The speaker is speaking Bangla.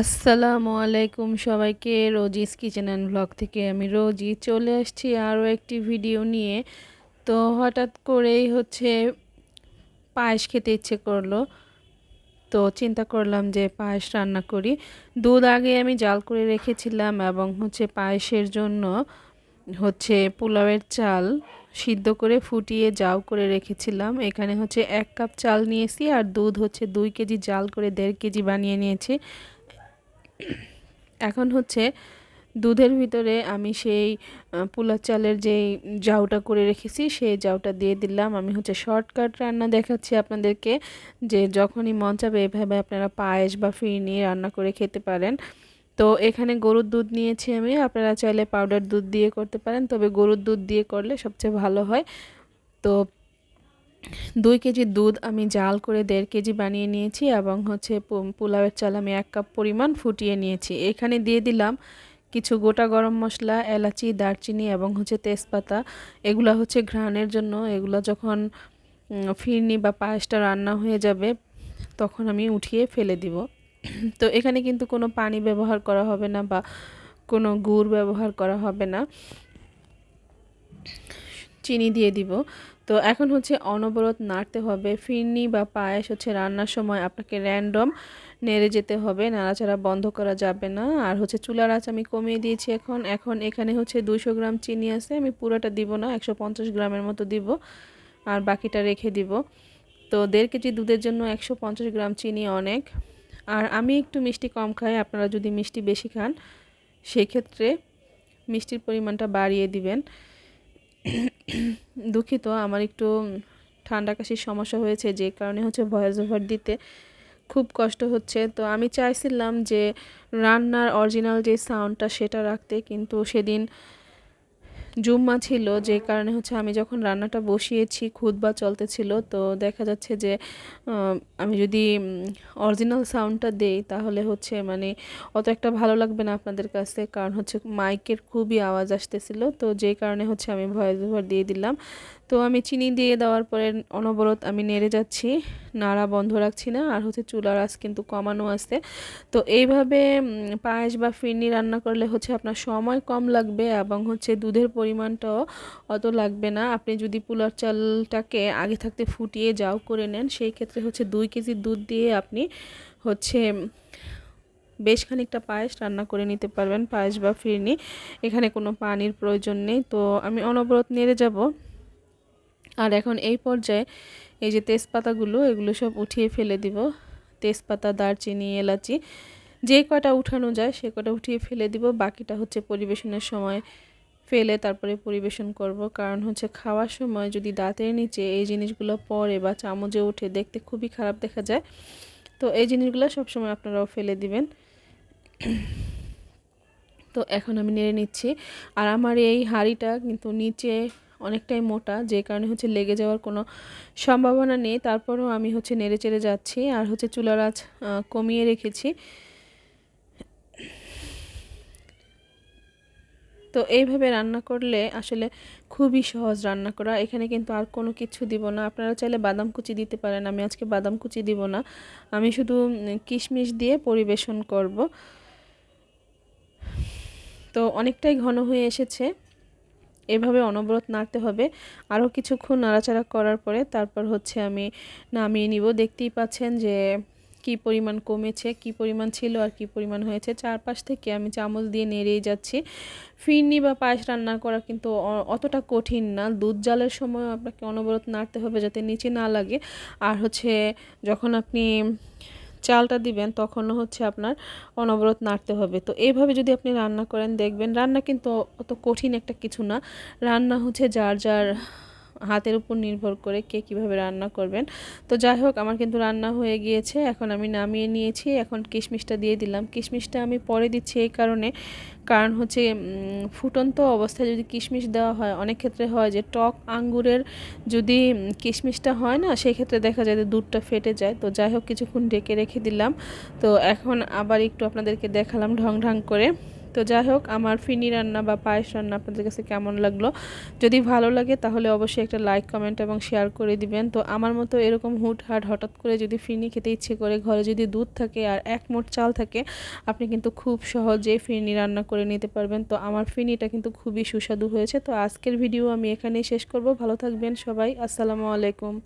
আসসালামু আলাইকুম সবাইকে, রোজিস কিচেন অ্যান্ড ব্লগ থেকে আমি রোজি চলে আসছি আরও একটি ভিডিও নিয়ে। তো হঠাৎ করেই হচ্ছে পায়েস খেতে ইচ্ছে করল। তো চিন্তা করলাম যে পায়েস রান্না করি। দুধ আগে আমি জাল করে রেখেছিলাম এবং হচ্ছে পায়েসের জন্য হচ্ছে পোলাওয়ের চাল সিদ্ধ করে ফুটিয়ে জাউ করে রেখেছিলাম। এখানে হচ্ছে এক কাপ চাল নিয়েছি আর দুধ হচ্ছে দুই কেজি জাল করে দেড় কেজি বানিয়ে নিয়েছি। এখন হচ্ছে দুধের ভিতরে আমি সেই পোলা চালের যেই জাউটা করে রেখেছি, সেই জাউটা দিয়ে দিলাম। আমি হচ্ছে শর্টকাট রান্না দেখাচ্ছি আপনাদেরকে, যে যখনই মন চাবে এভাবে আপনারা পায়েস বা ফিরনি রান্না করে খেতে পারেন। তো এখানে গরুর দুধ নিয়েছি আমি, আপনারা চাইলে পাউডার দুধ দিয়ে করতে পারেন, তবে গরুর দুধ দিয়ে করলে সবচেয়ে ভালো হয়। তো দুই কেজি দুধ আমি জাল করে দেড় কেজি বানিয়ে নিয়েছি এবং হচ্ছে পোলাওয়ের চাল আমি এক কাপ পরিমাণ ফুটিয়ে নিয়েছি। এখানে দিয়ে দিলাম কিছু গোটা গরম মশলা, এলাচি, দারচিনি এবং হচ্ছে তেজপাতা। এগুলো হচ্ছে ঘ্রাণের জন্য। এগুলো যখন ফিরনি বা পায়েসটা রান্না হয়ে যাবে, তখন আমি উঠিয়ে ফেলে দিব। তো এখানে কিন্তু কোনো পানি ব্যবহার করা হবে না বা কোনো গুড় ব্যবহার করা হবে না। চিনি দিয়ে দিব। তো এখন হচ্ছে অনবরত নাড়তে হবে। ফিরনি বা পায়েস হচ্ছে রান্নার সময় আপনাকে র্যান্ডম নেড়ে যেতে হবে। নাড়াচাড়া বন্ধ করা যাবে না। আর হচ্ছে চুলার আঁচ আমি কমিয়ে দিয়েছি এখন। এখন এখানে হচ্ছে দুশো গ্রাম চিনি আছে। আমি পুরোটা দিব না, একশো পঞ্চাশ গ্রামের মতো দিব। আর বাকিটা রেখে দিব। তো দেড় কেজি দুধের জন্য একশো পঞ্চাশ গ্রাম চিনি অনেক। আর আমি একটু মিষ্টি কম খাই। আপনারা যদি মিষ্টি বেশি খান সেই ক্ষেত্রে মিষ্টির পরিমাণটা বাড়িয়ে দিবেন। দুঃখিত, আমার একটু ঠান্ডা কাশির সমস্যা হয়েছে, যে কারণে হচ্ছে ভয়েস ওভার দিতে খুব কষ্ট হচ্ছে। তো আমি চাইছিলাম যে রান্নার অরিজিনাল যে সাউন্ডটা সেটা রাখতে, কিন্তু সেদিন জুম্মা ছিল, যে কারণে হচ্ছে আমি যখন রান্নাটা বসিয়েছি, খুদ খুদবা চলতেছিল তো দেখা যাচ্ছে যে আমি যদি অরিজিনাল সাউন্ডটা দেই, তাহলে হচ্ছে মানে অত একটা ভালো লাগবে না আপনাদের কাছে, কারণ হচ্ছে মাইকের খুবই আওয়াজ আসতেছিল, তো যে কারণে হচ্ছে আমি ভয়েস ওভার দিয়ে দিলাম। তো আমি চিনি দিয়ে দেওয়ার পরে অনবরত আমি নেড়ে যাচ্ছি, নাড়া বন্ধ রাখছি না, আর হচ্ছে চুলার আঁচ কিন্তু কমানো আছে। তো এইভাবে পায়েস বা ফিরনি রান্না করলে হচ্ছে আপনার সময় কম লাগবে এবং হচ্ছে দুধের পরিমাণটাও অত লাগবে না। আপনি যদি পোলার চালটাকে আগে থাকতে ফুটিয়ে যাও করে নেন, সেই ক্ষেত্রে হচ্ছে দুই কেজি দুধ দিয়ে আপনি হচ্ছে বেশ খানিকটা পায়েস রান্না করে নিতে পারবেন, পায়েস বা ফিরনি। এখানে কোনো পানির প্রয়োজন নেই। তো আমি অনবরত নেড়ে যাব। আর এখন এই পর্যায়ে এই যে তেজপাতাগুলো, এগুলো সব উঠিয়ে ফেলে দিব। তেজপাতা, দারচিনি, এলাচি, যে কটা উঠানো যায় সে কটা উঠিয়ে ফেলে দিব। বাকিটা হচ্ছে পরিবেশনের সময় ফেলে তারপরে পরিবেশন করব। কারণ হচ্ছে খাওয়ার সময় যদি দাঁতের নিচে এই জিনিসগুলো পরে বা চামচে উঠে দেখতে খুবই খারাপ দেখা যায়। তো এই জিনিসগুলো সবসময় আপনারাও ফেলে দিবেন। তো এখন আমি নেড়ে নিচ্ছি। আর আমার এই হাঁড়িটা কিন্তু নিচে অনেকটাই মোটা, যে কারণে হচ্ছে লেগে যাওয়ার কোনো সম্ভাবনা নেই। তারপরেও আমি হচ্ছে নেড়ে চেড়ে যাচ্ছি। আর হচ্ছে চুলার আঁচ কমিয়ে রেখেছি। তো এইভাবে রান্না করলে আসলে খুবই সহজ রান্না করা। এখানে কিন্তু আর কোনো কিছু দিব না। আপনারা চাইলে বাদাম কুচি দিতে পারেন। আমি আজকে বাদাম কুচি দিব না। আমি শুধু কিশমিশ দিয়ে পরিবেশন করব। তো অনেকটাই ঘন হয়ে এসেছে। এভাবে অনবরত নাড়তে হবে। আরও কিছুক্ষণ নাড়াচাড়া করার পরে তারপর হচ্ছে আমি নামিয়ে নিব। দেখতেই পাচ্ছেন যে কি পরিমাণ কমেছে, কি পরিমাণ ছিল আর কি পরিমাণ হয়েছে। চারপাশ থেকে আমি চামচ দিয়ে নেড়েই যাচ্ছি। ফিরনি বা পায়েস রান্না করা কিন্তু অতটা কঠিন না। দুধ জালের সময় আপনাকে অনবরত নাড়তে হবে যাতে নিচে না লাগে। আর হচ্ছে যখন আপনি চালটা দিবেন তখনও হচ্ছে আপনার অনবরত নাড়তে হবে। তো এইভাবে যদি আপনি রান্না করেন, দেখবেন রান্না কিন্তু অত কঠিন একটা কিছু না। রান্না হচ্ছে যার যার হাতের উপর নির্ভর করে কে কীভাবে রান্না করবেন। তো যাই হোক, আমার কিন্তু রান্না হয়ে গিয়েছে, এখন আমি নামিয়ে নিয়েছি, এখন কিশমিশটা দিয়ে দিলাম। কিশমিশটা আমি পরে দিচ্ছি এই কারণে, কারণ হচ্ছে ফুটন্ত অবস্থায় যদি কিশমিশ দেওয়া হয়, অনেক ক্ষেত্রে হয় যে টক আঙ্গুরের যদি কিশমিশটা হয় না সেই ক্ষেত্রে দেখা যায় যে দুধটা ফেটে যায়। তো যাই হোক, কিছুক্ষণ ডেকে রেখে দিলাম। তো এখন আবার একটু আপনাদেরকে দেখালাম ঢং ঢং করে। তো যাই হোক, আমার ফিনি রান্না বা পায়েস রান্না আপনাদের কাছে কেমন লাগল? যদি ভালো লাগে তাহলে অবশ্যই একটা লাইক, কমেন্ট এবং শেয়ার করে দিবেন। তো আমার মতো এরকম হুট হাট হঠাৎ করে যদি ফিনি খেতে ইচ্ছে করে, ঘরে যদি দুধ থাকে আর এক মোট চাল থাকে, আপনি কিন্তু খুব সহজে ফিরনি রান্না করে নিতে পারবেন। তো আমার ফিরনিটা কিন্তু খুবই সুস্বাদু হয়েছে। তো আজকের ভিডিও আমি এখানেই শেষ করব। ভালো থাকবেন সবাই। আসসালামু আলাইকুম।